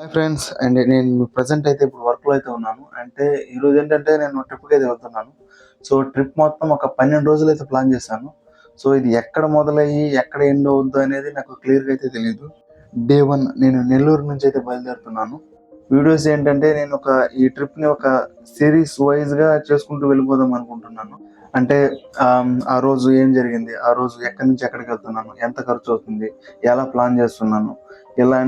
Hi friends and నేను present అయితే ఇప్పుడు వర్క్లో అయితే ఉన్నాను. అంటే ఈరోజు ఏంటంటే నేను ట్రిప్కి అయితే వెళ్తున్నాను. సో ట్రిప్ మొత్తం ఒక పన్నెండు రోజులు అయితే ప్లాన్ చేశాను. సో ఇది ఎక్కడ మొదలయ్యి ఎక్కడ ఎండ్ అవుద్దు అనేది నాకు క్లియర్గా అయితే తెలియదు డే వన్ నేను నెల్లూరు నుంచి అయితే బయలుదేరుతున్నాను. వీడియోస్ ఏంటంటే నేను ఒక ఈ ట్రిప్ని ఒక సిరీస్ వైజ్గా చేసుకుంటూ వెళ్ళిపోదాం అనుకుంటున్నాను. అంటే ఆ రోజు ఏం జరిగింది? ఆ రోజు ఎక్కడి నుంచి ఎక్కడికి వెళ్తున్నాను? ఎంత ఖర్చు అవుతుంది? ఎలా ప్లాన్ చేస్తున్నాను? ఇలా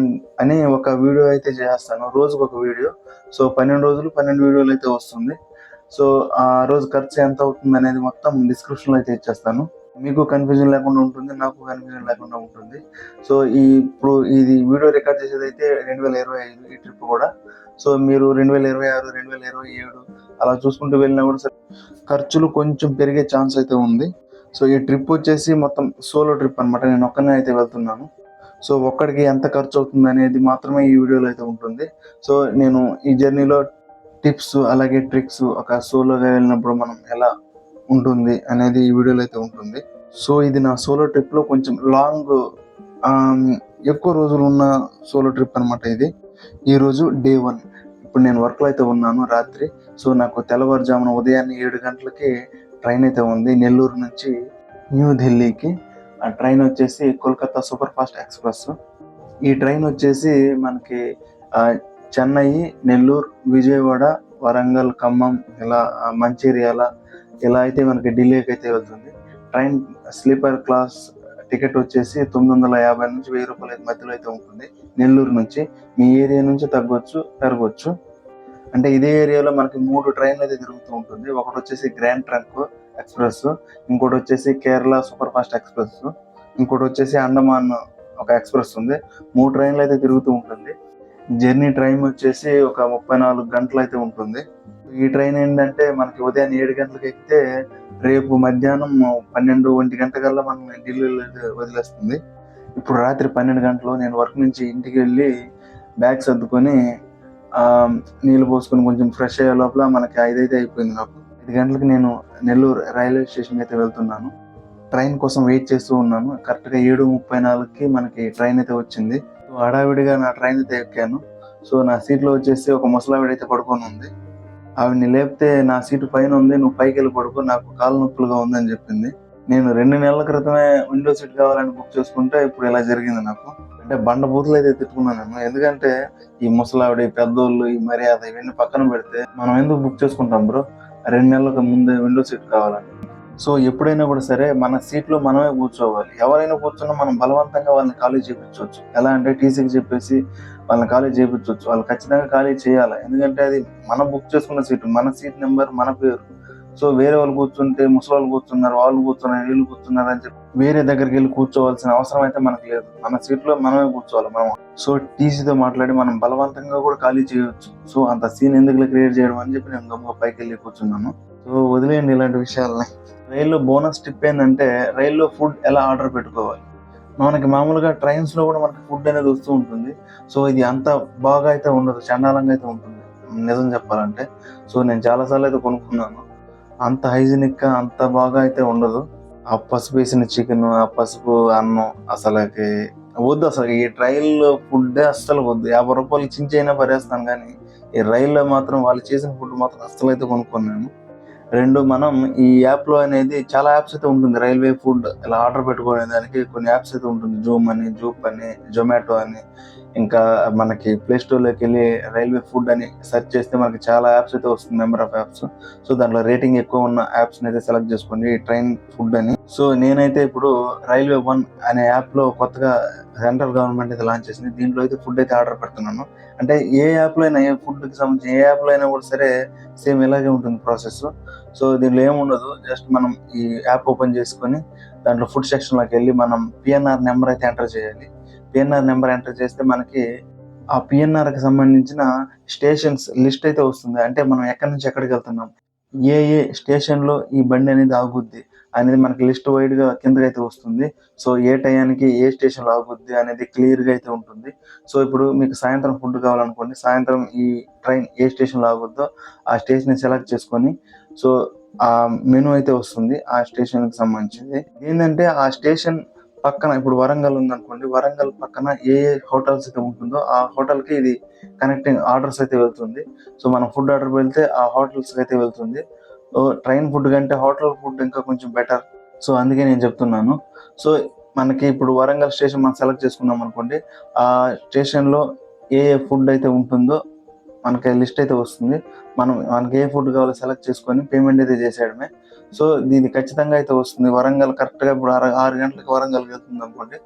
అని ఒక వీడియో అయితే చేస్తాను. రోజుకు ఒక వీడియో. సో పన్నెండు రోజులు పన్నెండు వీడియోలు అయితే వస్తుంది. సో ఆ రోజు ఖర్చు ఎంత అవుతుంది అనేది మొత్తం డిస్క్రిప్షన్లో అయితే ఇచ్చేస్తాను. మీకు కన్ఫ్యూజన్ లేకుండా ఉంటుంది నాకు కన్ఫ్యూజన్ లేకుండా ఉంటుంది. సో ఈ ఇప్పుడు ఇది వీడియో రికార్డ్ చేసేది అయితే రెండు వేల ఇరవై ఐదు ఈ ట్రిప్ కూడా. సో మీరు రెండు వేల ఇరవై ఆరు రెండు వేల ఇరవై ఏడు అలా చూసుకుంటూ వెళ్ళినా కూడా సరే ఖర్చులు కొంచెం పెరిగే ఛాన్స్ అయితే ఉంది. సో ఈ ట్రిప్ వచ్చేసి మొత్తం సోలో ట్రిప్ అనమాట నేను ఒక్కనే అయితే వెళ్తున్నాను. సో ఒక్కడికి ఎంత ఖర్చు అవుతుంది అనేది మాత్రమే ఈ వీడియోలో అయితే ఉంటుంది. సో నేను ఈ జర్నీలో టిప్స్ అలాగే ట్రిక్స్ ఒక సోలోగా వెళ్ళినప్పుడు మనం ఎలా ఉంటుంది అనేది ఈ వీడియోలో అయితే ఉంటుంది. సో ఇది నా సోలో ట్రిప్లో కొంచెం లాంగ్ ఎక్కువ రోజులు ఉన్న సోలో ట్రిప్ అనమాట ఇది. ఈరోజు డే వన్. ఇప్పుడు నేను వర్క్లో అయితే ఉన్నాను రాత్రి. సో నాకు తెల్లవారుజామున ఉదయాన్నే ఏడు గంటలకి ట్రైన్ అయితే ఉంది. నెల్లూరు నుంచి న్యూఢిల్లీకి ఆ ట్రైన్ వచ్చేసి కోల్కతా సూపర్ ఫాస్ట్ ఎక్స్ప్రెస్. ఈ ట్రైన్ వచ్చేసి మనకి చెన్నై నెల్లూరు విజయవాడ వరంగల్ ఖమ్మం ఇలా మంచిర్యాల ఇలా అయితే మనకి ఢిల్లీకి అయితే వెళ్తుంది. ట్రైన్ స్లీపర్ క్లాస్ టికెట్ వచ్చేసి తొమ్మిది వందల యాభై నుంచి వెయ్యి రూపాయల మధ్యలో అయితే ఉంటుంది. నెల్లూరు నుంచి మీ ఏరియా నుంచి తగ్గొచ్చు పెరగవచ్చు అంటే ఇదే ఏరియాలో మనకి మూడు ట్రైన్లు అయితే తిరుగుతూ ఉంటుంది. ఒకటి వచ్చేసి గ్రాండ్ ట్రంక్ ఎక్స్ప్రెస్. ఇంకోటి వచ్చేసి కేరళ సూపర్ ఫాస్ట్ ఎక్స్ప్రెస్. ఇంకోటి వచ్చేసి అండమాన్ ఒక ఎక్స్ప్రెస్ ఉంది. మూడు ట్రైన్లు అయితే తిరుగుతూ ఉంటుంది. జర్నీ టైం వచ్చేసి ఒక ముప్పై నాలుగు గంటలు అయితే ఉంటుంది. ఈ ట్రైన్ ఏంటంటే మనకి ఉదయం ఏడు గంటలకు ఎక్కితే రేపు మధ్యాహ్నం పన్నెండు ఒంటి గంట కల్లా మనం ఢిల్లీలో అయితే వదిలేస్తుంది. ఇప్పుడు రాత్రి పన్నెండు గంటలు నేను వర్క్ నుంచి ఇంటికి వెళ్ళి బ్యాగ్ సర్దుకొని నీళ్ళు పోసుకొని కొంచెం ఫ్రెష్ అయ్యే లోపల మనకి ఐదైతే అయిపోయింది నాకు. ఐదు గంటలకు నేను నెల్లూరు రైల్వే స్టేషన్కి అయితే వెళ్తున్నాను. ట్రైన్ కోసం వెయిట్ చేస్తూ ఉన్నాను. కరెక్ట్గా ఏడు ముప్పై నాలుగుకి మనకి ట్రైన్ అయితే వచ్చింది. సో హడావిడిగా నా ట్రైన్ అయితే ఎక్కాను. సో నా సీట్లో వచ్చేసి ఒక ముసలావిడ అయితే పడుకొని ఉంది. ఆవిడని లేపితే నా సీటు పైన ఉంది. నువ్వు పైకి వెళ్ళి పడుకో నాకు కాలు నొప్పులుగా ఉందని చెప్పింది. నేను రెండు నెలల క్రితమే విండో సీట్ కావాలని బుక్ చేసుకుంటే ఇప్పుడు ఇలా జరిగింది నాకు. అంటే బండ బూతులు అయితే తిట్టుకున్నాను ఎందుకంటే ఈ ముసలావిడ ఈ పెద్దోళ్ళు ఈ మర్యాద ఇవన్నీ పక్కన పెడితే మనం ఎందుకు బుక్ చేసుకుంటాం బ్రో? రెండు నెలలకు ముందే విండో సీట్ కావాలండి. సో ఎప్పుడైనా కూడా సరే మన సీట్లో మనమే కూర్చోవాలి. ఎవరైనా కూర్చున్నా మనం బలవంతంగా వాళ్ళని ఖాళీ చేయించవచ్చు ఎలా అంటే టీసీకి చెప్పేసి వాళ్ళని ఖాళీ చేయించవచ్చు వాళ్ళు ఖచ్చితంగా ఖాళీ చేయాలి. ఎందుకంటే అది మనం బుక్ చేసుకున్న సీటు మన సీట్ నెంబర్ మన పేరు. సో వేరే వాళ్ళు కూర్చుంటే ముసలి వాళ్ళు కూర్చున్నారు వాళ్ళు కూర్చున్నారు వీళ్ళు కూర్చున్నారు అని చెప్పి వేరే దగ్గరికి వెళ్ళి కూర్చోవాల్సిన అవసరం అయితే మనకు లేదు. మన సీట్లో మనమే కూర్చోవాలి మనం. సో టీసీతో మాట్లాడి మనం బలవంతంగా కూడా ఖాళీ చేయవచ్చు సో అంత సీన్ ఎందుకు క్రియేట్ చేయడం అని చెప్పి నేను గమ్ముగా పైకి వెళ్ళి కూర్చున్నాను. సో వదిలేయండి ఇలాంటి విషయాలని. రైల్లో బోనస్ టిప్ ఏంటంటే రైల్లో ఫుడ్ ఎలా ఆర్డర్ పెట్టుకోవాలి? మనకి మామూలుగా ట్రైన్స్లో కూడా మనకి ఫుడ్ అనేది వస్తూ ఉంటుంది. సో ఇది అంత బాగా అయితే ఉండదు చండాలంగా అయితే ఉంటుంది. నిజం చెప్పాలంటే. సో నేను చాలాసార్లు అయితే కొనుక్కున్నాను. అంత హైజీనిక్గా అంత బాగా అయితే ఉండదు. ఆ పసుపు వేసిన చికెన్ ఆ పసుపు అన్నం అసలుకి వద్దు అసలు ఈ రైల్లో ఫుడ్ అస్సలు వద్దు. యాభై రూపాయలు చించైనా పరేస్తాను కానీ ఈ రైల్లో మాత్రం వాళ్ళు చేసిన ఫుడ్ మాత్రం అస్సలు అయితే కొనుక్కున్నాను రెండు మనం ఈ యాప్లో అనేది చాలా యాప్స్ అయితే ఉంటుంది. రైల్వే ఫుడ్ ఇలా ఆర్డర్ పెట్టుకునే దానికి కొన్ని యాప్స్ అయితే ఉంటుంది. జూమ్ అని జూప్ అని జొమాటో అని ఇంకా మనకి ప్లే స్టోర్లోకి వెళ్ళి రైల్వే ఫుడ్ అని సెర్చ్ చేస్తే మనకి చాలా యాప్స్ అయితే వస్తుంది నెంబర్ ఆఫ్ యాప్స్ సో దాంట్లో రేటింగ్ ఎక్కువ ఉన్న యాప్స్ని అయితే సెలెక్ట్ చేసుకోండి ట్రైన్ ఫుడ్ అని. సో నేనైతే ఇప్పుడు రైల్వే వన్ అనే యాప్లో కొత్తగా సెంట్రల్ గవర్నమెంట్ అయితే లాంచ్ చేసింది. దీంట్లో అయితే ఫుడ్ అయితే ఆర్డర్ పెడుతున్నాను. అంటే ఏ యాప్లో అయినా ఏ ఫుడ్కి సంబంధించి ఏ యాప్లో అయినా కూడా సరే సేమ్ ఇలాగే ఉంటుంది ప్రాసెస్ సో దీనిలో ఏముండదు జస్ట్ మనం ఈ యాప్ ఓపెన్ చేసుకొని దాంట్లో ఫుడ్ సెక్షన్లోకి వెళ్ళి మనం పిఎన్ఆర్ నెంబర్ అయితే ఎంటర్ చేయాలి. పిఎన్ఆర్ నెంబర్ ఎంటర్ చేస్తే మనకి ఆ పిఎన్ఆర్కి సంబంధించిన స్టేషన్స్ లిస్ట్ అయితే వస్తుంది. అంటే మనం ఎక్కడి నుంచి ఎక్కడికి వెళ్తున్నాం? ఏ ఏ స్టేషన్లో ఈ బండి అనేది ఆగుద్ది అనేది మనకి లిస్ట్ వైడ్గా కిందకి అయితే వస్తుంది. సో ఏ టయానికి ఏ స్టేషన్లో ఆగుద్ది అనేది క్లియర్గా అయితే ఉంటుంది. సో ఇప్పుడు మీకు సాయంత్రం ఫుడ్ కావాలనుకోండి సాయంత్రం ఈ ట్రైన్ ఏ స్టేషన్లో ఆగుద్దో ఆ స్టేషన్ సెలెక్ట్ చేసుకొని సో ఆ మెనూ అయితే వస్తుంది ఆ స్టేషన్కి సంబంధించింది. ఏంటంటే ఆ స్టేషన్ పక్కన ఇప్పుడు వరంగల్ ఉందనుకోండి వరంగల్ పక్కన ఏ ఏ హోటల్స్ అయితే ఉంటుందో ఆ హోటల్కి ఇది కనెక్టింగ్ ఆర్డర్స్ అయితే వెళ్తుంది. సో మనం ఫుడ్ ఆర్డర్ వెళ్తే ఆ హోటల్స్కి అయితే వెళ్తుంది. ట్రైన్ ఫుడ్ కంటే హోటల్ ఫుడ్ ఇంకా కొంచెం బెటర్ సో అందుకే నేను చెప్తున్నాను. సో మనకి ఇప్పుడు వరంగల్ స్టేషన్ మనం సెలెక్ట్ చేసుకున్నాం అనుకోండి ఆ స్టేషన్లో ఏ ఏ ఫుడ్ అయితే ఉంటుందో మనకి లిస్ట్ అయితే వస్తుంది. మనం మనకి ఏ ఫుడ్ కావాలో సెలెక్ట్ చేసుకొని పేమెంట్ అయితే చేసేయడమే. సో దీని ఖచ్చితంగా అయితే వస్తుంది. వరంగల్ కరెక్ట్గా ఇప్పుడు ఆరు ఆరు గంటలకు వరంగల్ వెళ్తుంది అనుకోండి.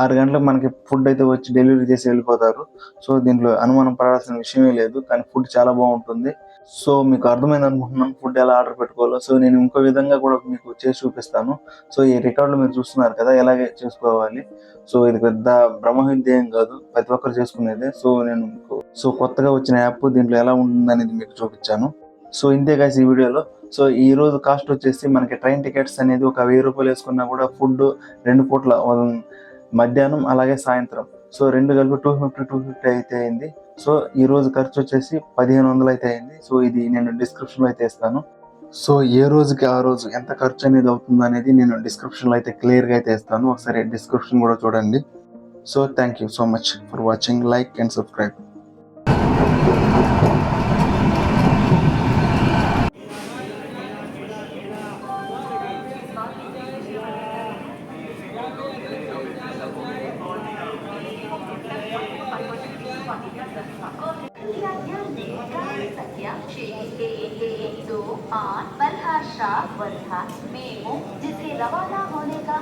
ఆరు గంటలకు మనకి ఫుడ్ అయితే వచ్చి డెలివరీ చేసి వెళ్ళిపోతారు. సో దీంట్లో అనుమానం పడాల్సిన విషయమే లేదు. కానీ ఫుడ్ చాలా బాగుంటుంది. సో మీకు అర్థమైంది అనుకుంటున్నాను ఫుడ్ ఎలా ఆర్డర్ పెట్టుకోవాలో. సో నేను ఇంకో విధంగా కూడా మీకు చేసి చూపిస్తాను. సో ఈ రికార్డులు మీరు చూస్తున్నారు కదా ఎలాగే చేసుకోవాలి. సో ఇది పెద్ద బ్రహ్మవిద్య ఏం కాదు ప్రతి ఒక్కరు చేసుకునేదే. సో నేను మీకు సో కొత్తగా వచ్చిన యాప్ దీంట్లో ఎలా ఉంటుంది అనేది మీకు చూపించాను. సో ఇంతే కాసి ఈ వీడియోలో. సో ఈ రోజు కాస్ట్ వచ్చేసి మనకి ట్రైన్ టికెట్స్ అనేది ఒక వెయ్యి రూపాయలు వేసుకున్నా కూడా ఫుడ్ రెండు పూట్ల మధ్యాహ్నం అలాగే సాయంత్రం. సో రెండు కలిపి టూ ఫిఫ్టీ టూ ఫిఫ్టీ అయితే అయింది. సో ఈ రోజు ఖర్చు వచ్చేసి పదిహేను వందలు అయితే అయింది. సో ఇది నేను డిస్క్రిప్షన్లో అయితే ఇస్తాను. సో ఏ రోజుకి ఆ రోజు ఎంత ఖర్చు అనేది అవుతుంది అనేది నేను డిస్క్రిప్షన్లో అయితే క్లియర్గా అయితే ఇస్తాను. ఒకసారి డిస్క్రిప్షన్ కూడా చూడండి. So thank you so much for watching like and subscribe आन बरहा शाह वर्धा मेमो जिसे रवाना होने का